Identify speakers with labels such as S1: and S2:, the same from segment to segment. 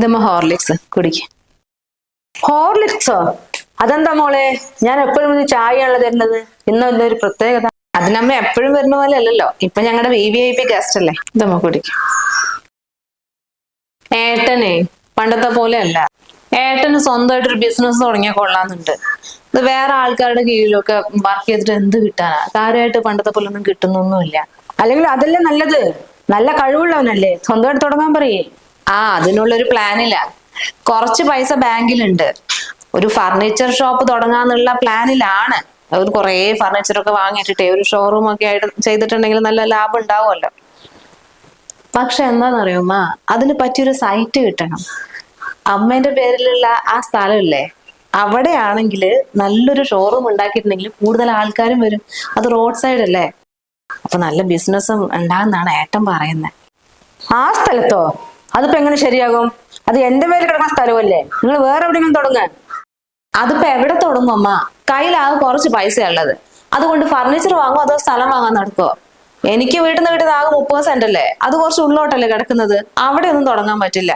S1: ഇതമ്മ Horlicks കുടിക്ക്.
S2: ഹോർലിക്സോ അതെന്താ മോളെ? ഞാൻ എപ്പോഴും ചായയാണല്ലോ തരുന്നത്. ഇന്നല്ല ഒരു പ്രത്യേകത.
S1: അതിനമ്മ എപ്പോഴും വരുന്ന പോലെ അല്ലല്ലോ. ഇപ്പൊ ഞങ്ങളുടെ V V I P guest അല്ലേ? ഇതമ്മ കുടിക്ക്. ഏട്ടനെ പണ്ടത്തെ പോലെ അല്ല. ഏട്ടന് സ്വന്തമായിട്ട് ഒരു ബിസിനസ് തുടങ്ങിയാൽ കൊള്ളാന്നുണ്ട് ഇത് വേറെ ആൾക്കാരുടെ കീഴിലൊക്കെ വർക്ക് ചെയ്തിട്ട് എന്ത് കിട്ടാനാ? കാര്യമായിട്ട് പണ്ടത്തെ പോലെ ഒന്നും കിട്ടുന്നൊന്നുമില്ല.
S2: അല്ലെങ്കിൽ അതല്ലേ നല്ലത്? നല്ല കഴിവുള്ളവനല്ലേ? സ്വന്തമായിട്ട് തുടങ്ങാൻ പറയേ.
S1: ആ അതിനുള്ളൊരു പ്ലാനില്ല. കുറച്ച് പൈസ ബാങ്കിലുണ്ട്. ഒരു ഫർണിച്ചർ ഷോപ്പ് തുടങ്ങാന്നുള്ള പ്ലാനിലാണ്. ഒരു കുറേ ഫർണിച്ചർ ഒക്കെ വാങ്ങിയിട്ടിട്ടേ ഒരു ഷോറൂം ഒക്കെ ആയിട്ട് ചെയ്തിട്ടുണ്ടെങ്കിൽ നല്ല ലാഭം ഉണ്ടാവുമല്ലോ. പക്ഷെ എന്താണെന്നറിയുമ്മ അതിന് പറ്റിയൊരു സൈറ്റ് കിട്ടണം. അമ്മേന്റെ പേരിലുള്ള ആ സ്ഥലമില്ലേ? അവിടെയാണെങ്കിൽ നല്ലൊരു ഷോറൂം ഉണ്ടാക്കിയിട്ടുണ്ടെങ്കിൽ കൂടുതൽ ആൾക്കാരും വരും. അത് റോഡ് സൈഡ് അല്ലേ? അപ്പൊ നല്ല ബിസിനസ്സും ഉണ്ടാകുന്നാണ് ഏട്ടൻ പറയുന്നത്.
S2: ആ സ്ഥലത്തോ? അതിപ്പോ എങ്ങനെ ശരിയാകും? അത് എന്റെ പേരിൽ കിടക്കുന്ന സ്ഥലമല്ലേ? നിങ്ങൾ വേറെ എവിടെയെങ്കിലും തുടങ്ങാൻ
S1: അതിപ്പോ എവിടെ തുടങ്ങും അമ്മ? കയ്യിലാകെ കുറച്ച് പൈസ ഉള്ളത് അതുകൊണ്ട് ഫർണിച്ചർ വാങ്ങോ അതോ സ്ഥലം വാങ്ങാൻ നടക്കുമോ എനിക്ക് വീട്ടിൽ നിന്ന് കിട്ടുന്ന ആകെ മുപ്പത് സെന്റ് അല്ലേ? അത് കുറച്ച് ഉള്ളോട്ടല്ലേ കിടക്കുന്നത്? അവിടെ ഒന്നും തുടങ്ങാൻ പറ്റില്ല.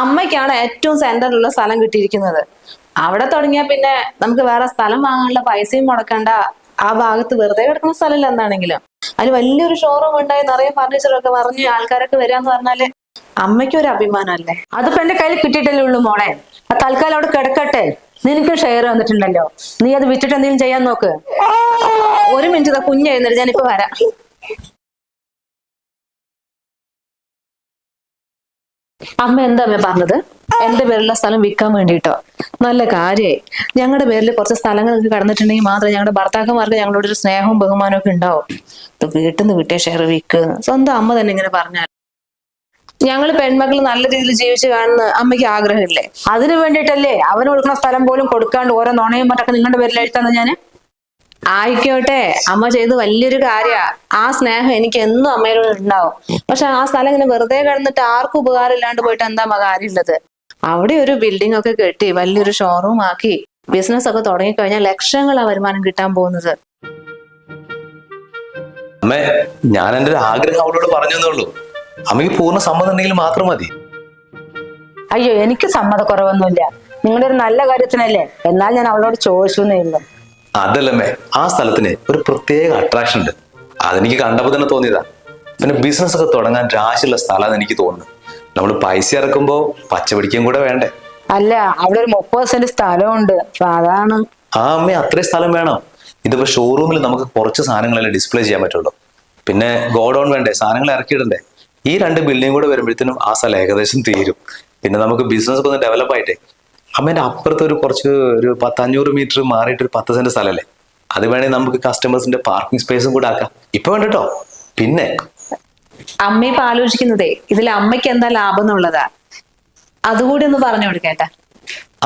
S1: അമ്മയ്ക്കാണ് ഏറ്റവും സെന്ററിലുള്ള സ്ഥലം കിട്ടിയിരിക്കുന്നത്. അവിടെ തുടങ്ങിയാൽ പിന്നെ നമുക്ക് വേറെ സ്ഥലം വാങ്ങാനുള്ള പൈസയും മുടക്കണ്ട. ആ ഭാഗത്ത് വെറുതെ കിടക്കുന്ന സ്ഥലമില്ല എന്താണെങ്കിലും. അതിൽ വലിയൊരു ഷോറൂം ഉണ്ടായി നിറയെ ഫർണിച്ചറൊക്കെ പറഞ്ഞ് ആൾക്കാരൊക്കെ വരാന്ന് പറഞ്ഞാൽ അമ്മയ്ക്കും ഒരു അഭിമാനമല്ലേ
S2: അതിപ്പോ എന്റെ കയ്യിൽ കിട്ടിയിട്ടല്ലേ ഉള്ളൂ മോളെ. ആ തൽക്കാലം അവിടെ കിടക്കട്ടെ. നിനക്ക് ഷെയർ വന്നിട്ടുണ്ടല്ലോ. നീ അത് വിറ്റിട്ട് എന്തെങ്കിലും ചെയ്യാൻ നോക്ക്.
S1: ഒരു മിനിറ്റ് കുഞ്ഞ് എഴുന്നേറ്റ്. ഞാനിപ്പോ വരാം. അമ്മ എന്താ അമ്മ പറഞ്ഞത്? എന്റെ പേരിലുള്ള സ്ഥലം വിൽക്കാൻ വേണ്ടിട്ടോ നല്ല കാര്യമായി ഞങ്ങളുടെ പേരിൽ കുറച്ച് സ്ഥലങ്ങൾ കടന്നിട്ടുണ്ടെങ്കിൽ മാത്രമേ ഞങ്ങളുടെ ഭർത്താക്കന്മാർക്ക് ഞങ്ങളോട് ഒരു സ്നേഹവും ബഹുമാനവും ഒക്കെ ഉണ്ടാവും. വീട്ടിൽ നിന്ന് വിട്ടേ ഷെയർ വിൽക്കുക സ്വന്തം അമ്മ തന്നെ ഇങ്ങനെ പറഞ്ഞാൽ ഞങ്ങൾ പെൺമക്കൾ നല്ല രീതിയിൽ ജീവിച്ച് കാണുന്ന അമ്മയ്ക്ക് ആഗ്രഹമില്ലേ?
S2: അതിനു വേണ്ടിയിട്ടല്ലേ അവന് കൊടുക്കുന്ന സ്ഥലം പോലും കൊടുക്കാണ്ട് ഓരോ നുണയും മറ്റൊക്കെ നിങ്ങളുടെ പേരിൽ എഴുത്താന്ന് ഞാൻ?
S1: ആയിക്കോട്ടെ. അമ്മ ചെയ്ത് വലിയൊരു കാര്യ. ആ സ്നേഹം എനിക്ക് എന്നും അമ്മയോട് ഉണ്ടാവും. പക്ഷെ ആ സ്ഥലം ഇങ്ങനെ വെറുതെ കിടന്നിട്ട് ആർക്കും ഉപകാരം ഇല്ലാണ്ട് പോയിട്ട് എന്താ കാര്യമുള്ളത്? അവിടെ ഒരു ബിൽഡിംഗ് ഒക്കെ കെട്ടി വലിയൊരു ഷോറൂം ആക്കി ബിസിനസ് ഒക്കെ തുടങ്ങിക്കഴിഞ്ഞാൽ ലക്ഷങ്ങളാ വരുമാനം കിട്ടാൻ പോകുന്നത്.
S3: അമ്മേ ഞാൻ എന്റെ ഒരു ആഗ്രഹം അവളോട് പറഞ്ഞതേ ഉള്ളൂ. അമ്മയ്ക്ക് പൂർണ സമ്മതം ഉണ്ടെങ്കിൽ മാത്രം മതി.
S2: അയ്യോ എനിക്ക് സമ്മതക്കുറവൊന്നുമില്ല. നിങ്ങളുടെ ഒരു നല്ല കാര്യത്തിനല്ലേ? എന്നാൽ ഞാൻ അവളോട് ചോദിച്ചു
S3: അതല്ലമ്മേ ആ സ്ഥലത്തിന് ഒരു പ്രത്യേക അട്രാക്ഷൻ ഉണ്ട്. അതെനിക്ക് കണ്ടപ്പോൾ തന്നെ തോന്നിയതാ. പിന്നെ ബിസിനസ് ഒക്കെ തുടങ്ങാൻ രാശിയുള്ള സ്ഥലമാണ് എനിക്ക് തോന്നുന്നത് നമ്മൾ പൈസ ഇറക്കുമ്പോൾ പച്ചപിടിക്കും കൂടെ വേണ്ടേ?
S2: അല്ല അവിടെ ഒരു മുപ്പത് സെന്റ് സ്ഥലമുണ്ട്. അതാണ്.
S3: ആ അമ്മ അത്രയും സ്ഥലം വേണം? ഇതിപ്പോ ഷോറൂമിൽ നമുക്ക് കുറച്ച് സാധനങ്ങളല്ലേ ഡിസ്പ്ലേ ചെയ്യാൻ പറ്റുള്ളൂ. പിന്നെ ഗോഡൗൺ വേണ്ടേ? സാധനങ്ങൾ ഇറക്കിയിടണ്ടേ? ഈ രണ്ട് ബിൽഡിംഗ് കൂടെ വരുമ്പോഴത്തേനും ആ സ്ഥലം ഏകദേശം തീരും. പിന്നെ നമുക്ക് ബിസിനസ് ഒക്കെ ഒന്ന് ഡെവലപ്പ് ആയിട്ടേ. അമ്മേന്റെ അപ്പുറത്ത് ഒരു കുറച്ച് ഒരു പത്തഞ്ഞൂറ് മീറ്റർ മാറിയിട്ട് ഒരു പത്ത് സെന്റ് സ്ഥലമല്ലേ അത് വേണേ നമുക്ക് കസ്റ്റമേഴ്സിന്റെ പാർക്കിംഗ് സ്പേസും കൂടെ ആക്കാം. ഇപ്പൊ വേണ്ടോ പിന്നെ
S1: അമ്മ ഇപ്പൊ ആലോചിക്കുന്നതേ ഇതിൽ അമ്മയ്ക്ക് എന്താ ലാഭം എന്നുള്ളതാ. അതുകൂടി ഒന്ന് പറഞ്ഞു കൊടുക്കേട്ടാ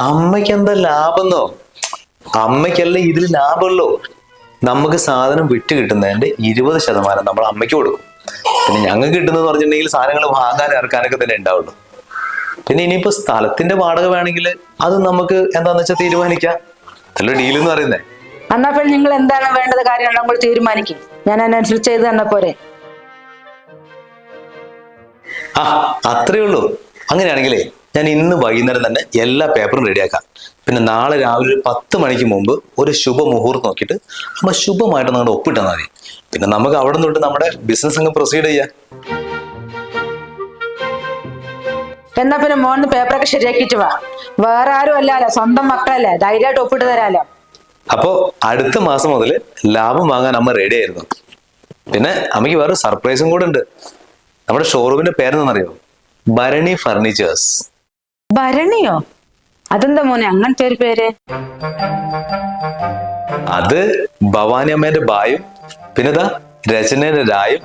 S3: അമ്മയ്ക്ക് എന്താ ലാഭമെന്നോ അമ്മയ്ക്കല്ല ഇതിൽ ലാഭമുള്ളൂ. നമുക്ക് സാധനം വിറ്റ് കിട്ടുന്നതിന്റെ ഇരുപത് ശതമാനം നമ്മൾ അമ്മയ്ക്ക് കൊടുക്കും. പിന്നെ ഞങ്ങൾക്ക് കിട്ടുന്നത് പറഞ്ഞിട്ടുണ്ടെങ്കിൽ സാധനങ്ങൾ വാങ്ങാൻ ഇറക്കാനൊക്കെ തന്നെ ഉണ്ടാവുള്ളൂ. പിന്നെ ഇനിയിപ്പോ സ്ഥലത്തിന്റെ വാടക വേണമെങ്കിൽ അത് നമുക്ക് എന്താന്ന് വെച്ചാൽ തീരുമാനിക്കാം. നല്ല ഡീൽ എന്ന് പറയുന്നേ?
S2: എന്നാ പിന്നെ നിങ്ങൾ എന്താണ് വേണ്ടത് കാര്യം നമ്മൾ തീരുമാനിക്കും. ഞാൻ അതിനനുസരിച്ച് ചെയ്ത് തന്നെ പോരെ.
S3: ആ അത്രേ ഉള്ളൂ. അങ്ങനെയാണെങ്കിലേ ഞാൻ ഇന്ന് വൈകുന്നേരം തന്നെ എല്ലാ പേപ്പറും റെഡിയാക്കാം. പിന്നെ നാളെ രാവിലെ ഒരു പത്ത് മണിക്ക് മുമ്പ് ഒരു ശുഭമുഹൂർത്തം നോക്കിയിട്ട് നമ്മൾ ശുഭമായിട്ട് നിങ്ങളുടെ ഒപ്പിട്ടാൽ മതി. പിന്നെ നമുക്ക് അവിടെ തൊട്ട് നമ്മുടെ ബിസിനസ് അങ്ങ് പ്രൊസീഡ് ചെയ്യാം.
S2: എന്നാ പിന്നെ മോന് പേപ്പറൊക്കെ ശരിയാക്കിട്ട് വാ. വേറെ ആരും അല്ലാലോ സ്വന്തം മക്കളല്ലേ ധൈര്യമായിട്ട് ഒപ്പിട്ട് തരാലോ.
S3: അപ്പോ അടുത്ത മാസം മുതൽ ലാഭം വാങ്ങാൻ അമ്മ റെഡി ആയിരുന്നു. പിന്നെ അമ്മയ്ക്ക് വേറെ സർപ്രൈസും കൂടെ ഉണ്ട്. നമ്മുടെ ഷോറൂമിന്റെ പേരെന്താണെന്നറിയോ? ഭരണി ഫർണിച്ചേഴ്സ്
S2: ഭരണിയോ? അതെന്താ മോനെ അങ്ങനത്തെ ഒരു പേര്?
S3: അത് ഭവാനി അമ്മേന്റെ ബായും പിന്നെ ഇതാ രചനയുടെ രായും.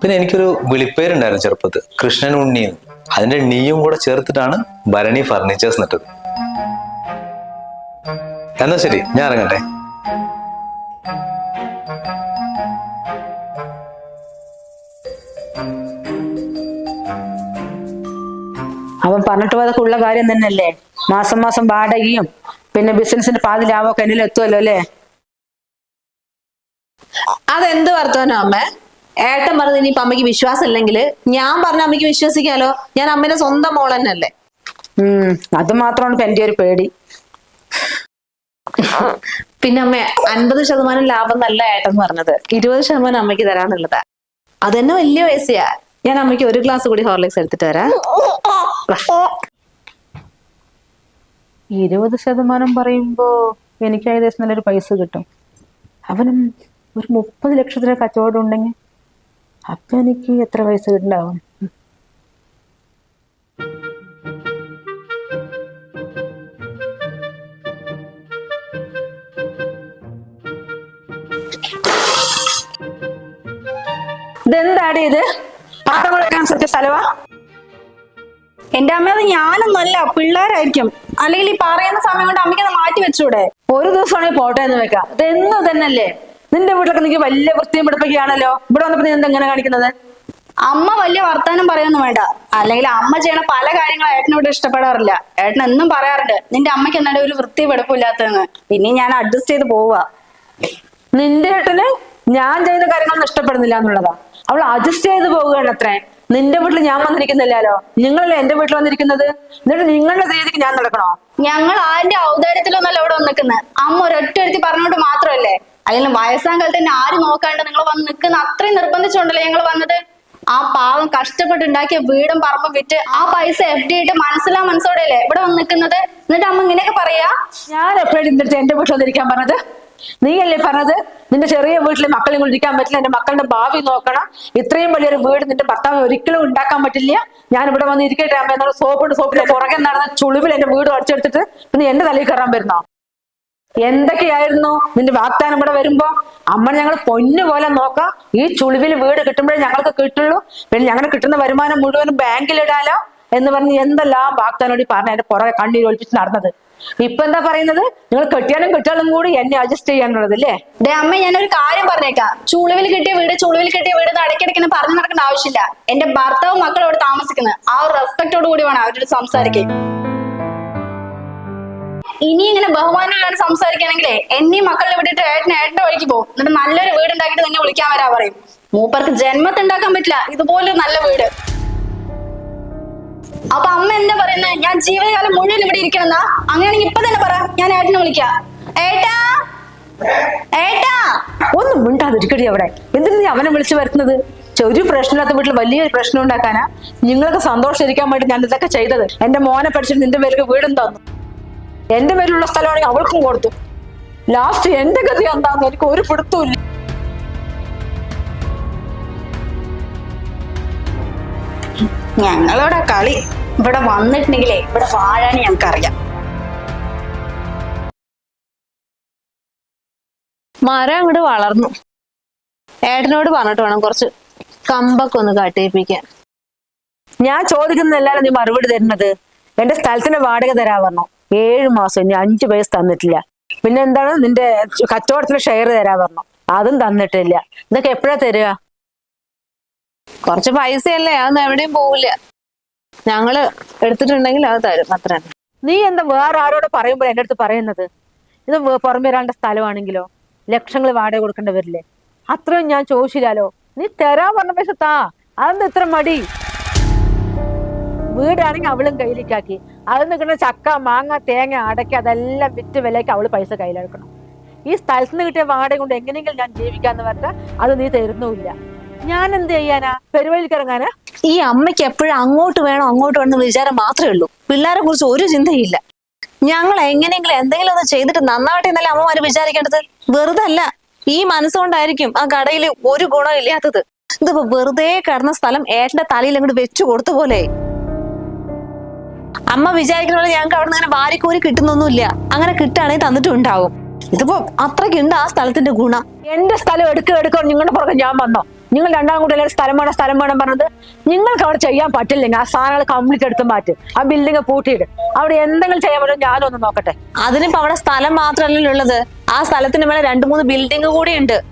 S3: പിന്നെ എനിക്കൊരു വിളിപ്പേരുണ്ടായിരുന്നു ചെറുപ്പത്ത്. കൃഷ്ണൻ ഉണ്ണി അതിന്റെ നീയും കൂടെ ചേർത്തിട്ടാണ് ഭരണി ഫർണിച്ചേഴ്സ് നട്ടത്. എന്നാ ശരി ഞാൻ ഇറങ്ങട്ടെ.
S2: അവൻ പറഞ്ഞിട്ട് പോയതൊക്കെ ഉള്ള കാര്യം തന്നെയല്ലേ? മാസം മാസം വാടകയും പിന്നെ ബിസിനസിന്റെ പാതി ലാഭമൊക്കെ എന്നിലെത്തുമല്ലോ അല്ലേ?
S1: അതെന്ത് വർത്തമാനം അമ്മ? ഏട്ടൻ പറഞ്ഞത് ഇനിയിപ്പൊ അമ്മയ്ക്ക് വിശ്വാസം ഇല്ലെങ്കിൽ ഞാൻ പറഞ്ഞ അമ്മയ്ക്ക് വിശ്വസിക്കാലോ? ഞാൻ അമ്മേനെ സ്വന്തം മോൾ തന്നെയല്ലേ
S2: ഉം അത് മാത്രമാണ് ഇപ്പൊ എന്റെ ഒരു പേടി.
S1: പിന്നെ അമ്മ അൻപത് ശതമാനം ലാഭം നല്ല ഏട്ടൻ പറഞ്ഞത്. ഇരുപത് ശതമാനം അമ്മയ്ക്ക് തരാന്നുള്ളതാ. അതന്നെ വലിയ പൈസയാ. ഞാൻ അമ്മയ്ക്ക് ഒരു ഗ്ലാസ് കൂടി ഹോർലിക്സ് എടുത്തിട്ട് വരാം.
S2: ഇരുപത് ശതമാനം പറയുമ്പോ എനിക്ക് ഏകദേശം നല്ലൊരു പൈസ കിട്ടും. അവനും ഒരു മുപ്പത് ലക്ഷത്തിന് കച്ചവടം ഉണ്ടെങ്കിൽ അപ്പൊ എനിക്ക് എത്ര പൈസ ഉണ്ടാവും ഇതെന്താടി ഇത്? പാട്ടം കൊടുക്കാൻ സത്യ സ്ഥലവാ?
S4: എന്റെ അമ്മ അത് ഞാനൊന്നല്ല പിള്ളേരായിരിക്കും. അല്ലെങ്കിൽ ഈ പറയുന്ന സമയം കൊണ്ട് അമ്മയ്ക്ക് അത് മാറ്റി വെച്ചൂടെ?
S2: ഒരു ദിവസമാണെങ്കിൽ പോട്ടെ എന്ന് വെക്കാം. ഇതെന്നും തന്നെയല്ലേ നിന്റെ വീട്ടിലൊക്കെ നിനക്ക് വലിയ വൃത്തിയും പിടിപ്പിക്കുകയാണല്ലോ ഇവിടെ വന്നപ്പോ നീ എന്താ ഇങ്ങനെ കാണിക്കുന്നത്?
S4: അമ്മ വലിയ വർത്താനം പറയൊന്നും വേണ്ട. അല്ലെങ്കിൽ അമ്മ ചെയ്യണ പല കാര്യങ്ങളും ഏട്ടനോട് ഇഷ്ടപ്പെടാറില്ല. ഏട്ടൻ എന്നും പറയാറുണ്ട് നിന്റെ അമ്മയ്ക്ക് എന്നാലും ഒരു വൃത്തി വെടുപ്പില്ലാത്തതെന്ന് പിന്നെ ഞാൻ അഡ്ജസ്റ്റ് ചെയ്ത് പോവുക
S2: നിന്റെ ഏട്ടന് ഞാൻ ചെയ്യുന്ന കാര്യങ്ങളൊന്നും ഇഷ്ടപ്പെടുന്നില്ല എന്നുള്ളതാ. അവൾ അഡ്ജസ്റ്റ് ചെയ്ത് പോവുകയാണ് അത്രേ. നിന്റെ വീട്ടിൽ ഞാൻ വന്നിരിക്കുന്നില്ലല്ലോ. നിങ്ങളല്ലേ എന്റെ വീട്ടിൽ വന്നിരിക്കുന്നത്? എന്നിട്ട് നിങ്ങളുടെ രീതിക്ക് ഞാൻ നടക്കണോ?
S4: ഞങ്ങൾ ആരുടെ ഔദാര്യത്തിലൊന്നല്ല ഇവിടെ വന്നിരിക്കുന്നത് അമ്മ ഒരൊറ്റ എഴുത്തി പറഞ്ഞോണ്ട് മാത്രമല്ലേ? അല്ലെങ്കിൽ വയസ്സാം കാലത്ത് തന്നെ ആര് നോക്കാണ്ട് നിങ്ങൾ വന്ന് നിൽക്കുന്ന അത്രയും നിർബന്ധിച്ചുകൊണ്ടല്ലേ ഞങ്ങൾ വന്നത്? ആ പാവം കഷ്ടപ്പെട്ടുണ്ടാക്കിയ വീടും പറമ്പും വിറ്റ് ആ പൈസ എഫ് ഡി ആയിട്ട് മനസ്സിലാ മനസ്സോടെയല്ലേ ഇവിടെ വന്ന് നിൽക്കുന്നത്? എന്നിട്ട് അമ്മ ഇങ്ങനെയൊക്കെ പറയാ?
S2: ഞാൻ എപ്പോഴും അടുത്ത് എന്റെ വീട്ടിൽ വന്നിരിക്കാൻ പറഞ്ഞത്? നീയല്ലേ പറഞ്ഞത്? നിന്റെ ചെറിയ വീട്ടിലെ മക്കളെ കൊണ്ട് പറ്റില്ല. എന്റെ മക്കളുടെ ഭാവി നോക്കണം. ഇത്രയും വലിയൊരു വീട് നിന്റെ ഭർത്താവ് ഒരിക്കലും ഉണ്ടാക്കാൻ പറ്റില്ല. ഞാൻ ഇവിടെ വന്ന് ഇരിക്കട്ടെ അമ്മ എന്നുള്ള സോപ്പുണ്ട് സോപ്പിന്റെ പുറകെ നടന്ന ചുളിവിൽ എന്റെ വീട് അടിച്ചെടുത്തിട്ട് പിന്നെ എന്റെ തലയിൽ കയറാൻ വരുന്നോ? എന്തൊക്കെയായിരുന്നു? നിന്റെ വാഗ്ദാനം ഇവിടെ വരുമ്പോ? അമ്മ ഞങ്ങൾ പൊന്നു പോലെ നോക്കാം. ഈ ചുളിവിൽ വീട് കിട്ടുമ്പോഴേ ഞങ്ങൾക്ക് കിട്ടുള്ളൂ. പിന്നെ ഞങ്ങളുടെ കിട്ടുന്ന വരുമാനം മുഴുവനും ബാങ്കിലിടാലോ എന്ന് പറഞ്ഞ് എന്തെല്ലാം വാഗ്ദാനോടി പറഞ്ഞ എന്റെ പുറകെ കണ്ണീര് ഒളിപ്പിച്ച് നടന്നത്. ഇപ്പൊ എന്താ പറയുന്നത്? നിങ്ങൾ കെട്ടിയാലും കെട്ടിയാലും കൂടി എന്നെ അഡ്ജസ്റ്റ് ചെയ്യാനുള്ളത് അല്ലേ?
S4: ഡേ അമ്മ ഞാനൊരു കാര്യം പറഞ്ഞേക്കാം. ചുളിവിൽ കിട്ടിയ വീട് ചുളിവിൽ കിട്ടിയ വീട് ഇടയ്ക്കിടയ്ക്ക് പറഞ്ഞു നടക്കേണ്ട ആവശ്യമില്ല. എന്റെ ഭർത്താവും മക്കളും അവിടെ താമസിക്കുന്നത്. ആ ഒരു റെസ്പെക്ടോട് കൂടി വേണം അവരോട് സംസാരിക്കാൻ. ഇനി ഇങ്ങനെ ബഹുമാനമില്ലാതെ സംസാരിക്കുകയാണെങ്കിലേ എന്നെയും മക്കളെ വിട്ടിട്ട് ഏട്ടൻ ഏട്ടന്റെ വഴിക്ക് പോകും. എന്നിട്ട് നല്ലൊരു വീട് ഉണ്ടാക്കിയിട്ട് നിന്നെ വിളിക്കാൻ വരാ പറയും. മൂപ്പർക്ക് ജന്മത്ത് ഉണ്ടാക്കാൻ പറ്റില്ല. ഇതുപോലെ നല്ല വീട്. അപ്പൊ അമ്മ എന്താ പറയുന്നത് ഞാൻ ജീവകാലം മുഴുവൻ ഇവിടെ ഇരിക്കണമെന്നാ അങ്ങനെയാണെങ്കിൽ ഇപ്പൊ തന്നെ പറ. ഞാൻ ഏട്ടനെ വിളിക്കാം. ഏട്ടാ? ഏട്ടാ?
S2: ഒന്നും മിണ്ടാതിരിക്കടി അവിടെ. എന്തിനാ നീ അവനെ വിളിച്ചു വരുത്തുന്നത്? ഒരു പ്രശ്നമില്ലാത്ത വീട്ടിൽ വലിയൊരു പ്രശ്നം ഉണ്ടാക്കാനാ? നിങ്ങൾക്ക് സന്തോഷം ഇരിക്കാൻ വേണ്ടി ഞാൻ ഇതൊക്കെ ചെയ്തത്. എന്റെ മോനെ പഠിച്ചിട്ട് നിന്റെ പേർക്ക് വീടും തന്നു. എന്റെ പേരിലുള്ള സ്ഥലമാണെങ്കിൽ അവൾക്കും കൊടുത്തു. ലാസ്റ്റ് എന്റെ ഗതി എന്താന്ന് എനിക്ക് ഒരു പിടുത്തമില്ല
S4: ഞങ്ങളുടെ കളി ഇവിടെ വന്നിട്ടുണ്ടെങ്കിലേ ഇവിടെ വാഴാൻ ഞങ്ങൾക്കറിയാം.
S1: മരം അങ്ങോട്ട് വളർന്നു. ഏട്ടനോട് പറഞ്ഞിട്ട് വേണം കുറച്ച് കമ്പൊക്കെ ഒന്ന് കാട്ടിയിപ്പിക്കാൻ
S2: ഞാൻ ചോദിക്കുന്നതല്ലാലോ നീ മറുപടി തരുന്നത്? എന്റെ സ്ഥലത്തിന് വാടക തരാ പറഞ്ഞു? ഏഴ് മാസം ഇനി അഞ്ചു പൈസ തന്നിട്ടില്ല. പിന്നെ എന്താണ് നിന്റെ കച്ചവടത്തിന് ഷെയർ തരാ പറഞ്ഞു. അതും തന്നിട്ടില്ല. ഇതൊക്കെ എപ്പോഴാ തരിക?
S1: കുറച്ച് പൈസയല്ലേ അതൊന്നും എവിടെയും പോവില്ല. ഞങ്ങൾ എടുത്തിട്ടുണ്ടെങ്കിൽ അത് തരും അത്ര
S2: നീ എന്താ വേറെ ആരോട് പറയുമ്പോൾ എന്റെ അടുത്ത് പറയുന്നത്? ഇത് പുറമെ ഒരാളുടെ സ്ഥലമാണെങ്കിലോ ലക്ഷങ്ങൾ വാടക കൊടുക്കേണ്ടി വരില്ലേ? അത്രയും ഞാൻ ചോദിച്ചില്ലാലോ? നീ തരാൻ പറഞ്ഞ പൈസ താ. അതെന്താ ഇത്ര മടി? വീടാണെങ്കിൽ അവളും കയ്യിലേക്കാക്കി അത് നിൽക്കുന്ന ചക്ക മാങ്ങ തേങ്ങ അടയ്ക്ക അതെല്ലാം വിറ്റ് വിലയ്ക്ക് അവൾ പൈസ കയ്യിലെടുക്കണം. ഈ സ്ഥലത്ത് നിന്ന് കിട്ടിയ വാടക കൊണ്ട് എങ്ങനെയെങ്കിലും ഞാൻ ജീവിക്കാന്ന് പറഞ്ഞാൽ അത് നീ തരുന്നുമില്ല. ഞാൻ എന്ത് ചെയ്യാനാ? പെരുവഴിക്ക് ഇറങ്ങാനാ
S1: ഈ അമ്മയ്ക്ക് എപ്പോഴും അങ്ങോട്ട് വേണം അങ്ങോട്ട് വേണം വിചാരം മാത്രമേ ഉള്ളൂ. പിള്ളേരെ കുറിച്ച് ഒരു ചിന്തയില്ല. ഞങ്ങൾ എങ്ങനെയെങ്കിലും എന്തെങ്കിലും ഒന്ന് ചെയ്തിട്ട് നന്നാവട്ടെ എന്നല്ലേ അമ്മമാര് വിചാരിക്കേണ്ടത്? വെറുതെ അല്ല ഈ മനസ്സുകൊണ്ടായിരിക്കും ആ കടയിൽ ഒരു ഗുണം ഇല്ലാത്തത്. ഇതിപ്പോ വെറുതെ കിടന്ന സ്ഥലം ഏട്ടന്റെ തലയിൽ അങ്ങോട്ട് വെച്ചു കൊടുത്ത പോലെ. അമ്മ വിചാരിക്കുന്ന പോലെ ഞങ്ങൾക്ക് അവിടെ നിന്ന് അങ്ങനെ വാരിക്കോരി കിട്ടുന്നൊന്നുമില്ല. അങ്ങനെ കിട്ടുകയാണെങ്കിൽ തന്നിട്ടും ഉണ്ടാവും ഇതിപ്പോ അത്രയ്ക്കുണ്ട് ആ സ്ഥലത്തിന്റെ ഗുണം.
S2: എന്റെ സ്ഥലം എടുക്കുക എടുക്കുക നിങ്ങളുടെ പുറകെ ഞാൻ വന്നോ? നിങ്ങൾ രണ്ടാം കൂടെ സ്ഥലം വേണം സ്ഥലം വേണം പറഞ്ഞത് നിങ്ങൾക്ക് അവിടെ ചെയ്യാൻ പറ്റില്ലെങ്കിൽ ആ സാധനങ്ങൾ കംപ്ലീറ്റ് എടുത്ത് മാറ്റി. ആ ബിൽഡിംഗ് പൂട്ടിയിട്ട്. അവിടെ എന്തെങ്കിലും ചെയ്യാൻ പറ്റും ഞാനൊന്ന് നോക്കട്ടെ.
S1: അതിനിപ്പോ അവിടെ സ്ഥലം മാത്രമല്ലല്ലോ ഉള്ളത്? ആ സ്ഥലത്തിന് മേലെ രണ്ടു മൂന്ന് ബിൽഡിംഗ് കൂടി ഉണ്ട്.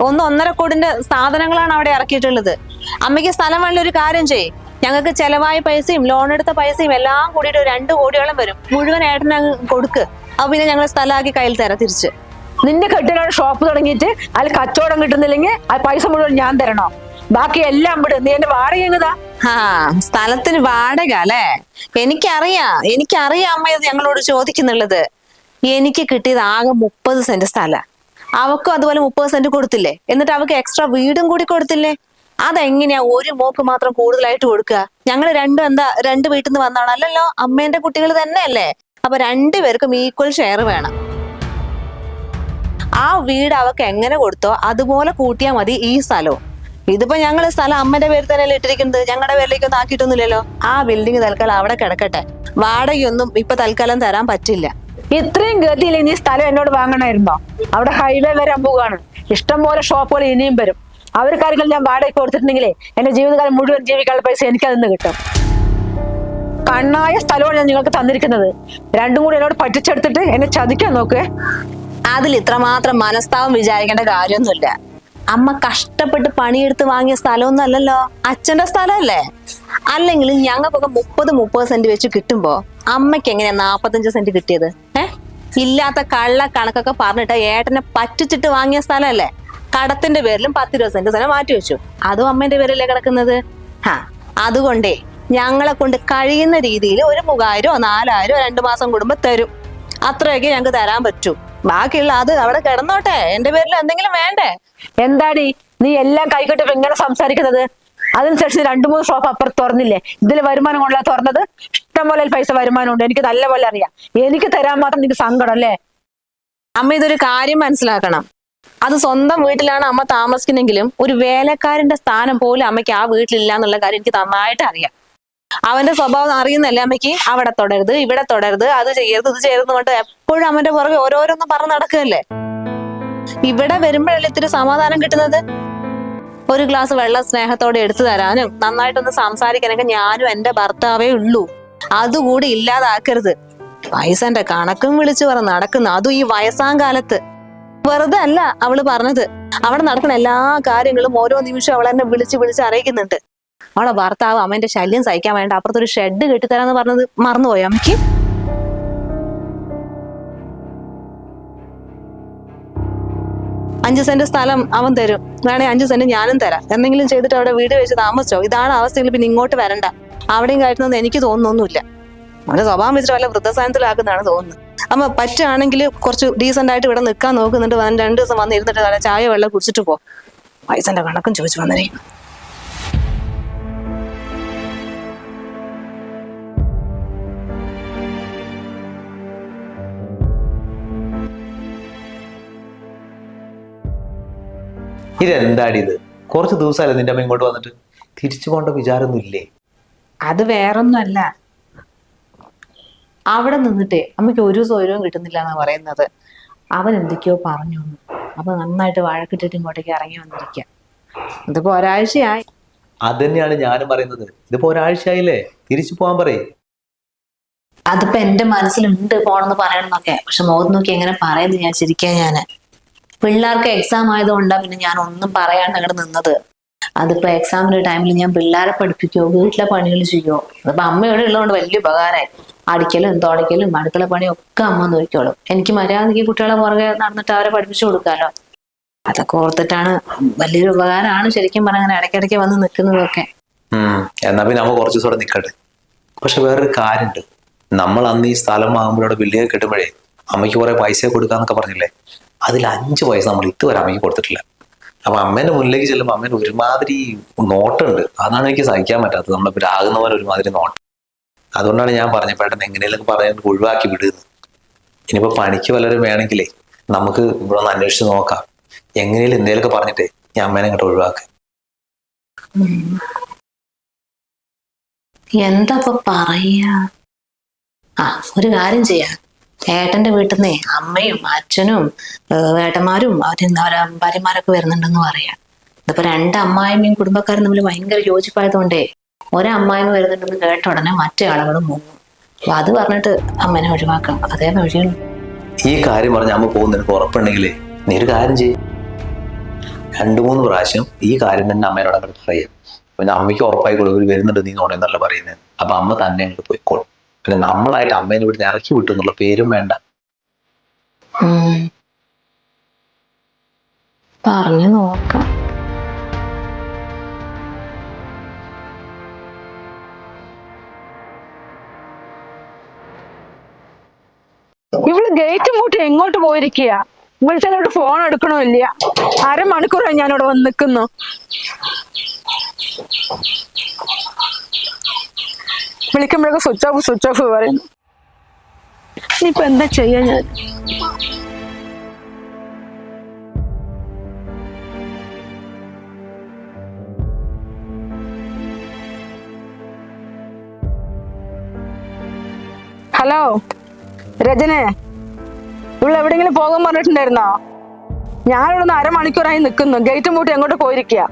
S1: ഒന്ന് ഒന്നര കോടിന്റെ സാധനങ്ങളാണ് അവിടെ ഇറക്കിയിട്ടുള്ളത്. അമ്മയ്ക്ക് സ്ഥലം വേണ്ട ഒരു കാര്യം ചെയ് ഞങ്ങൾക്ക് ചെലവായ പൈസയും ലോൺ എടുത്ത പൈസയും എല്ലാം കൂടിയിട്ട് ഒരു രണ്ട് കോടിയോളം വരും. മുഴുവൻ ഏട്ടന് അങ്ങ് കൊടുക്ക്. അപ്പൊ പിന്നെ ഞങ്ങൾ സ്ഥലമാക്കി കയ്യിൽ തരാം തിരിച്ച്.
S2: നിന്റെ കെട്ടിനോട് ഷോപ്പ് തുടങ്ങിയിട്ട് അതിൽ കച്ചവടം കിട്ടുന്നില്ലെങ്കിൽ ആ പൈസ മുഴുവൻ ഞാൻ തരണോ? ബാക്കി എല്ലാം വിട്. നീ എന്റെ വാടക എങ്ങതാ
S1: ആ സ്ഥലത്തിന് വാടക അല്ലേ? എനിക്കറിയാം എനിക്കറിയാം അമ്മ ഇത് ഞങ്ങളോട് ചോദിക്കുന്നുള്ളത്. എനിക്ക് കിട്ടിയത് ആകെ മുപ്പത് സെന്റ് സ്ഥല. അവക്കും അതുപോലെ മുപ്പത് സെന്റ് കൊടുത്തില്ലേ? എന്നിട്ട് അവക്ക് എക്സ്ട്രാ വീടും കൂടി കൊടുത്തില്ലേ? അതെങ്ങനെയാ ഒരു മോക്ക് മാത്രം കൂടുതലായിട്ട് കൊടുക്കുക? ഞങ്ങൾ രണ്ടും എന്താ രണ്ട് വീട്ടിൽ നിന്ന് വന്നാണ് അല്ലല്ലോ അമ്മേന്റെ കുട്ടികൾ തന്നെയല്ലേ? അപ്പൊ രണ്ടുപേർക്കും ഈക്വൽ ഷെയർ വേണം. ആ വീട് അവക്ക് എങ്ങനെ കൊടുത്തോ അതുപോലെ കൂട്ടിയാൽ മതി ഈ സ്ഥലവും. ഇതിപ്പോ ഞങ്ങൾ സ്ഥലം അമ്മന്റെ പേരിൽ തന്നെയല്ലേ ഇട്ടിരിക്കുന്നത്? ഞങ്ങളുടെ പേരിലേക്കൊന്നും ആക്കിയിട്ടൊന്നുമില്ലല്ലോ? ആ ബിൽഡിംഗ് തൽക്കാലം അവിടെ കിടക്കട്ടെ. വാടകയൊന്നും ഇപ്പൊ തൽക്കാലം തരാൻ പറ്റില്ല.
S2: ഇത്രയും ഗതിയിൽ ഇനി സ്ഥലം എന്നോട് വാങ്ങണമായിരുന്നോ? അവിടെ ഹൈവേ വരാൻ പോവുകയാണ് ഇഷ്ടം പോലെ ഷോപ്പുകൾ ഇനിയും വരും. അവർക്കാരെങ്കിലും ഞാൻ വാടക കൊടുത്തിട്ടുണ്ടെങ്കിൽ എന്റെ ജീവിതകാലം മുഴുവൻ ജീവിക്കാനുള്ള പൈസ എനിക്ക് അതിൽ നിന്ന് കിട്ടും. കണ്ണായ സ്ഥലമാണ് ഞാൻ നിങ്ങൾക്ക് തന്നിരിക്കുന്നത്. രണ്ടും കൂടി എന്നോട് പറ്റിച്ചെടുത്തിട്ട് എന്നെ ചതിക്കാൻ നോക്കേ.
S1: അതിൽ ഇത്രമാത്രം മനസ്താവം വിചാരിക്കേണ്ട കാര്യമൊന്നുമില്ല. അമ്മ കഷ്ടപ്പെട്ട് പണിയെടുത്ത് വാങ്ങിയ സ്ഥലമൊന്നും അല്ലല്ലോ. അച്ഛന്റെ സ്ഥലമല്ലേ? അല്ലെങ്കിൽ ഞങ്ങൾക്കൊക്കെ മുപ്പത് മുപ്പത് സെന്റ് വെച്ച് കിട്ടുമ്പോ അമ്മയ്ക്ക് എങ്ങനെയാ നാപ്പത്തഞ്ച് സെന്റ് കിട്ടിയത്? ഏ? ഇല്ലാത്ത കള്ള കണക്കൊക്കെ പറഞ്ഞിട്ട് ഏട്ടനെ പറ്റിച്ചിട്ട് വാങ്ങിയ സ്ഥലമല്ലേ? കടത്തിന്റെ പേരിലും പത്ത് ഇരുപത് സെന്റ് സ്ഥലം മാറ്റി വെച്ചു. അതും അമ്മേന്റെ പേരിലല്ലേ കിടക്കുന്നത്? ആ അതുകൊണ്ടേ ഞങ്ങളെ കൊണ്ട് കഴിയുന്ന രീതിയിൽ ഒരു മൂവായിരോ നാലായിരോ രണ്ടു മാസം കൂടുമ്പോ തരും. അത്രയൊക്കെ ഞങ്ങൾക്ക് തരാൻ പറ്റൂ. ബാക്കിയുള്ള അത് അവിടെ കിടന്നോട്ടെ. എന്റെ പേരിൽ എന്തെങ്കിലും വേണ്ടേ?
S2: എന്താടി നീ എല്ലാം കൈകൊട്ടിട്ട് ഇങ്ങനെ സംസാരിക്കുന്നത്? അതിനനുസരിച്ച് രണ്ടു മൂന്ന് ഷോപ്പ് അപ്പുറത്ത് തുറന്നില്ലേ? ഇതിൽ വരുമാനം കൊണ്ടാ തുറന്നത്? ഇഷ്ടംപോലെ പൈസ വരുമാനമുണ്ട് എനിക്ക് നല്ലപോലെ അറിയാം. എനിക്ക് തരാൻ മാത്രം നിനക്ക് സങ്കടം അല്ലേ?
S1: അമ്മ ഇതൊരു കാര്യം മനസ്സിലാക്കണം. അത് സ്വന്തം വീട്ടിലാണ് അമ്മ താമസിക്കുന്നെങ്കിലും ഒരു വേലക്കാരന്റെ സ്ഥാനം പോലും അമ്മയ്ക്ക് ആ വീട്ടിലില്ല എന്നുള്ള കാര്യം എനിക്ക് നന്നായിട്ട് അറിയാം. അവന്റെ സ്വഭാവം അറിയുന്നല്ലേ അമ്മയ്ക്ക്? അവിടെ തുടരുത് ഇവിടെ തുടരുത് അത് ചെയ്യരുത് ഇത് ചെയ്യരുത് കൊണ്ട് എപ്പോഴും അവന്റെ പുറകെ ഓരോരോന്നും പറഞ്ഞ് നടക്കുകയല്ലേ? ഇവിടെ വരുമ്പോഴല്ലേ ഇത്തിരി സമാധാനം കിട്ടുന്നത്? ഒരു ഗ്ലാസ് വെള്ളം സ്നേഹത്തോടെ എടുത്തു തരാനും നന്നായിട്ടൊന്ന് സംസാരിക്കാനൊക്കെ ഞാനും എന്റെ ഭർത്താവേ ഉള്ളൂ. അതുകൂടി ഇല്ലാതാക്കരുത്. വയസ്സന്റെ കണക്കും വിളിച്ചു പറഞ്ഞ് നടക്കുന്ന. അതും ഈ വയസ്സാം കാലത്ത്. വെറുതെ അല്ല അവൾ പറഞ്ഞത്. അവിടെ നടക്കുന്ന എല്ലാ കാര്യങ്ങളും ഓരോ നിമിഷവും അവൾ എന്നെ വിളിച്ച് വിളിച്ച് അറിയിക്കുന്നുണ്ട്. അവളെ ഭർത്താവ് അമ്മന്റെ ശല്യം സഹിക്കാൻ വേണ്ട. അപ്പുറത്തൊരു ഷെഡ് കെട്ടിത്തരാന്ന് പറഞ്ഞത് മറന്നുപോയി അമ്മയ്ക്ക്? അഞ്ച് സെന്റ് സ്ഥലം അവൻ തരും. വേണേ അഞ്ച് സെന്റ് ഞാനും തരാം. എന്തെങ്കിലും ചെയ്തിട്ട് അവിടെ വീട് വെച്ച് താമസിച്ചോ? ഇതാണ് അവസ്ഥയിൽ പിന്നെ ഇങ്ങോട്ട് വരണ്ട. അവിടെയും കയറ്റുന്നത് എനിക്ക് തോന്നുന്നൊന്നുമില്ല. അവന്റെ സ്വഭാവം വെച്ചിട്ട് വല്ല വൃദ്ധസാനത്തിലാക്കുന്നതാണ് തോന്നുന്നത്. അമ്മ പറ്റുകയാണെങ്കിൽ കുറച്ച് ഡീസെന്റ് ആയിട്ട് ഇവിടെ നിൽക്കാൻ നോക്കുന്നുണ്ട്. വന്ന് രണ്ടു ദിവസം വന്ന് ഇരുന്നിട്ട് നല്ല ചായ വെള്ളം കുടിച്ചിട്ട് പോ. പൈസന്റെ കണക്കും ചോദിച്ചു വന്നിരിക്കും
S3: ഇതെന്താടി ഇത് കുറച്ച് ദിവസമല്ലേ നിന്റെ അമ്മ ഇങ്ങോട്ട് വന്നിട്ട്? തിരിച്ചു പോകേണ്ട വിചാരമൊന്നും ഇല്ലേ
S1: അത് വേറൊന്നുമല്ല. അവിടെ നിന്നിട്ടേ അമ്മയ്ക്ക് ഒരു സൗകര്യവും കിട്ടുന്നില്ല എന്നാ പറയുന്നത്. അവൻ എന്തൊക്കെയോ പറഞ്ഞു വന്നു അപ്പൊ നന്നായിട്ട് വഴക്കിട്ടിട്ട് ഇങ്ങോട്ടേക്ക് ഇറങ്ങി വന്നിരിക്കുക ഇതിപ്പോ ഒരാഴ്ചയായി.
S3: അത് തന്നെയാണ് ഞാനും പറയുന്നത്. ഇതിപ്പോ ഒരാഴ്ചയായില്ലേ? തിരിച്ചു പോവാൻ പറയേ.
S1: അതിപ്പോ എന്റെ മനസ്സിലുണ്ട് പോണെന്ന് പറയണമെന്നൊക്കെ. പക്ഷെ മുഖത്ത് നോക്കി എങ്ങനെ പറയുന്നു ഞാൻ ശരിക്കാ ഞാൻ. പിള്ളേർക്ക് എക്സാം ആയതുകൊണ്ടാ പിന്നെ ഞാൻ ഒന്നും പറയാണ്ട് അങ്ങോട്ട് നിന്നത്. അതിപ്പോ എക്സാമിന്റെ ടൈമിൽ ഞാൻ പിള്ളേരെ പഠിപ്പിക്കോ വീട്ടിലെ പണികൾ ചെയ്യോ? അതിപ്പോ അമ്മ ഇവിടെ ഉള്ളതുകൊണ്ട് വലിയ ഉപകാരമായി അടിക്കലും തുടയ്ക്കലും അടുക്കള പണിയും ഒക്കെ അമ്മ നോക്കിക്കോളും. എനിക്ക് മര്യാദയ്ക്ക് കുട്ടികളെ പുറകെ നടന്നിട്ട് അവരെ പഠിപ്പിച്ചു കൊടുക്കാലോ? അതൊക്കെ ഓർത്തിട്ടാണ് വലിയൊരു ഉപകാരമാണ് ശരിക്കും പറഞ്ഞാൽ ഇടയ്ക്കിടയ്ക്ക് വന്ന് നിൽക്കുന്നതൊക്കെ.
S3: എന്നാ പിന്നെ അമ്മ കുറച്ചു ദിവസം നിൽക്കട്ടെ പക്ഷെ വേറൊരു കാര്യമുണ്ട്. നമ്മൾ അന്ന് ഈ സ്ഥലം വാങ്ങുമ്പോഴോട് ബിൽഡിംഗ് കിട്ടുമ്പോഴേ അമ്മയ്ക്ക് കുറെ പൈസ കൊടുക്കാന്നൊക്കെ പറഞ്ഞില്ലേ? അതിൽ അഞ്ച് പൈസ നമ്മൾ ഇതുവരെ അമ്മയ്ക്ക് കൊടുത്തിട്ടില്ല. അപ്പൊ അമ്മേന്റെ മുന്നിലേക്ക് ചെല്ലുമ്പോൾ അമ്മേന്റെ ഒരുമാതിരി നോട്ടുണ്ട്. അതാണ് എനിക്ക് സഹിക്കാൻ പറ്റാത്തത്. നമ്മളെ പിരാകുന്ന പോലെ ഒരുമാതിരി നോട്ട്. അതുകൊണ്ടാണ് ഞാൻ പറഞ്ഞത് പേട്ടൻ എങ്ങനെയെങ്കിലും പറയാൻ ഒഴിവാക്കി വിടുന്നത് ഇനിയിപ്പോ പണിക്ക് വല്ലവരും വേണമെങ്കിലേ നമുക്ക് ഇവിടെ ഒന്ന് അന്വേഷിച്ച് നോക്കാം. എങ്ങനെയും എന്തെങ്കിലുമൊക്കെ പറഞ്ഞിട്ടേ ഞാൻ അമ്മേനെ ഇങ്ങോട്ട് ഒഴിവാക്ക.
S1: എന്താ പറയാ? ആ ഒരു കാര്യം ചെയ്യാം. ഏട്ടന്റെ വീട്ടിൽ നിന്നേ അമ്മയും അച്ഛനും ഏട്ടന്മാരും അവർ ഭാര്യമാരൊക്കെ വരുന്നുണ്ടെന്ന് പറയാം. ഇതിപ്പോ രണ്ട് അമ്മായിമ്മയും കുടുംബക്കാരും തമ്മിൽ ഭയങ്കര യോജിപ്പായതുകൊണ്ടേ ഒരമ്മായിമ്മ വരുന്നുണ്ടെന്ന് കേട്ട ഉടനെ മറ്റേ ആളുകളും മുങ്ങും. അപ്പൊ അത് പറഞ്ഞിട്ട് അമ്മനെ ഒഴിവാക്കാം. അതേ വഴിയുള്ളൂ
S3: ഈ കാര്യം പറഞ്ഞ അമ്മ പോകുന്ന. നിനക്ക് ഉറപ്പുണ്ടെങ്കിലേ നീ ഒരു കാര്യം ചെയ്യും. രണ്ടു മൂന്ന് പ്രാവശ്യം ഈ കാര്യം തന്നെ അമ്മയോട് അങ്ങോട്ട് പറയാം. പിന്നെ അമ്മയ്ക്ക് ഉറപ്പായിക്കോളൂ. ഇവർ വരുന്നുണ്ട് നീ നോണെന്നല്ല പറയുന്നത് അപ്പൊ അമ്മ തന്നെ അങ്ങോട്ട് പോയിക്കോളും. പിന്നെ നമ്മളായിട്ട് അമ്മേനെ ഇവിടുന്ന് ഇറക്കി വിട്ടു എന്നുള്ള പേരും വേണ്ട.
S1: പറഞ്ഞു നോക്കാം.
S2: ഇവൾ ഗേറ്റ് മൂട്ടി എങ്ങോട്ട് പോയിരിക്കുക വിളിച്ചതോട് ഫോൺ എടുക്കണമില്ല അരമണിക്കൂറായി ഞാനിവിടെ വന്ന് നിൽക്കുന്നു വിളിക്കുമ്പോഴൊക്കെ സ്വിച്ച് ഓഫ് സ്വിച്ച് ഓഫ് പറയുന്നു ഇനിയിപ്പോ എന്താ ചെയ്യാ ഞാൻ? ഹലോ രജനെ ഇവിടെ എവിടെയെങ്കിലും പോകാൻ പറഞ്ഞിട്ടുണ്ടായിരുന്നോ? ഞാനിവിടെ നിന്ന് അരമണിക്കൂറായി നിൽക്കുന്നു. ഗേറ്റ് മൂട്ടി എങ്ങോട്ട് പോയിരിക്കുക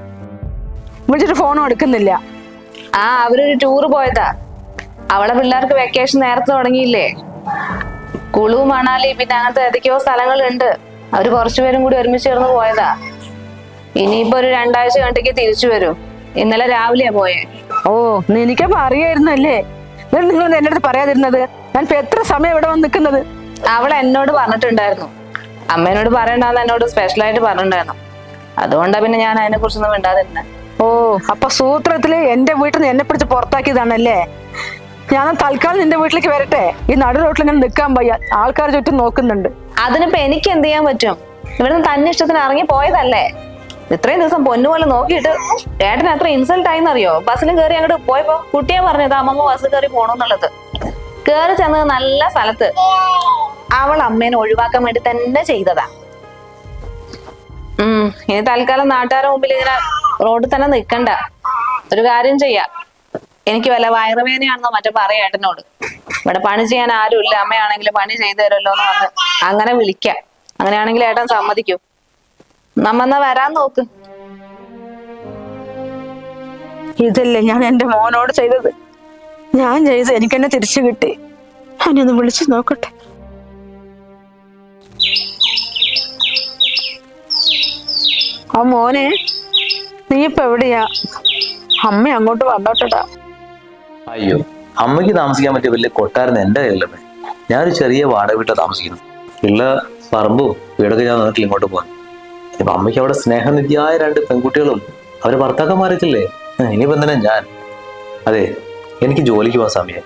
S2: വിളിച്ചിട്ട് ഫോണും എടുക്കുന്നില്ല.
S1: ആ അവരൊരു ടൂർ പോയതാ. അവളെ പിള്ളേർക്ക് വെക്കേഷൻ നേരത്തെ തുടങ്ങിയില്ലേ? കുളു മണാലി പിന്നെ അങ്ങനത്തെ ഏതൊക്കെയോ സ്ഥലങ്ങളുണ്ട്. അവർ കുറച്ചുപേരും കൂടി ഒരുമിച്ച് ചേർന്ന് പോയതാ. ഇനിയിപ്പോ ഒരു രണ്ടാഴ്ച കണ്ടിക്ക് തിരിച്ചു വരും. ഇന്നലെ രാവിലെയാ പോയെ.
S2: ഓ എനിക്കപ്പോ അറിയായിരുന്നല്ലേ? നിങ്ങൾ എന്റെ അടുത്ത് പറയാതിരുന്നത്. ഞാൻ ഇപ്പൊ എത്ര സമയം ഇവിടെ വന്ന് നിൽക്കുന്നത്?
S1: അവൾ എന്നോട് പറഞ്ഞിട്ടുണ്ടായിരുന്നു. അമ്മേനോട് പറയണ്ടെന്ന് എന്നോട് സ്പെഷ്യലായിട്ട് പറഞ്ഞിട്ടുണ്ടായിരുന്നു. അതുകൊണ്ടാ പിന്നെ ഞാൻ അതിനെ കുറിച്ചൊന്നും മിണ്ടാതിരുന്നെ.
S2: ഓ അപ്പൊ സൂത്രത്തിൽ എന്റെ വീട്ടിൽ നിന്ന് എന്നെ പിടിച്ച് പുറത്താക്കിയതാണല്ലേ? ഞാൻ തൽക്കാലം നിന്റെ വീട്ടിലേക്ക് വരട്ടെ. ഈ നടു റോട്ടിൽ ഇങ്ങനെ നിൽക്കാൻ വയ്യ. ആൾക്കാർ ചുറ്റും നോക്കുന്നുണ്ട്.
S1: അതിനിപ്പോ എനിക്ക് എന്ത് ചെയ്യാൻ പറ്റും? ഇവിടുന്ന് തന്നെ ഇഷ്ടത്തിന് ഇറങ്ങി പോയതല്ലേ? ഇത്രയും ദിവസം പൊന്നുപോലെ നോക്കിയിട്ട് ഏട്ടൻ അത്ര ഇൻസൾട്ട് ആയിന്നറിയോ? ബസ്സിലും കയറി അങ്ങോട്ട് പോയപ്പോ കുട്ടിയെ പറഞ്ഞത് അമ്മമ്മ ബസ് കയറി പോണെന്നുള്ളത് കേറി ചെന്നത് നല്ല സ്ഥലത്ത് അവൾ അമ്മേനെ ഒഴിവാക്കാൻ വേണ്ടി തന്നെ ചെയ്തതാ. ഉം ഇനി തൽക്കാലം നാട്ടുകാരുടെ മുമ്പിൽ ഇങ്ങനെ റോഡിൽ തന്നെ നിൽക്കണ്ട. ഒരു കാര്യം ചെയ്യാം. എനിക്ക് വല്ല വയറുവേദനയാണെന്നോ മറ്റോ പറയാം ഏട്ടനോട്. ഇവിടെ പണി ചെയ്യാൻ ആരുമില്ല അമ്മയാണെങ്കിൽ പണി ചെയ്തു തരുമല്ലോ എന്ന് പറഞ്ഞ് അങ്ങനെ വിളിക്കാം. അങ്ങനെയാണെങ്കിൽ ഏട്ടൻ സമ്മതിക്കൂ. നമ്മന്നാ വരാൻ നോക്ക്.
S2: ഇതല്ലേ ഞാൻ എന്റെ മോനോട് ചെയ്തത്. ഞാൻ ചെയ്ത് എനിക്ക് എന്നെ തിരിച്ചു കിട്ടി. ഞാനൊന്ന് വിളിച്ചു നോക്കട്ടെ. ആ മോനെ നീ ഇപ്പൊ എവിടെയാ? അമ്മ അങ്ങോട്ട് വന്നോട്ടടാ.
S3: അയ്യോ അമ്മയ്ക്ക് താമസിക്കാൻ പറ്റിയ വലിയ കൊട്ടാരം എന്റെ കയ്യിലല്ലേ ഞാനൊരു ചെറിയ വാടക വീട്ടാ താമസിക്കുന്നു ഉള്ള പറമ്പും വീടൊക്കെ ഞാൻ നോക്കി ഇങ്ങോട്ട് പോകാൻ ഇപ്പൊ അമ്മയ്ക്ക് അവിടെ സ്നേഹനിധിയായ രണ്ട് പെൺകുട്ടികളും അവരെ ഭർത്താക്കന്മാരൊക്കെ ഇനിയിപ്പോ എന്തിനാ ഞാൻ? അതെ എനിക്ക് ജോലിക്ക് പോകാൻ സമയം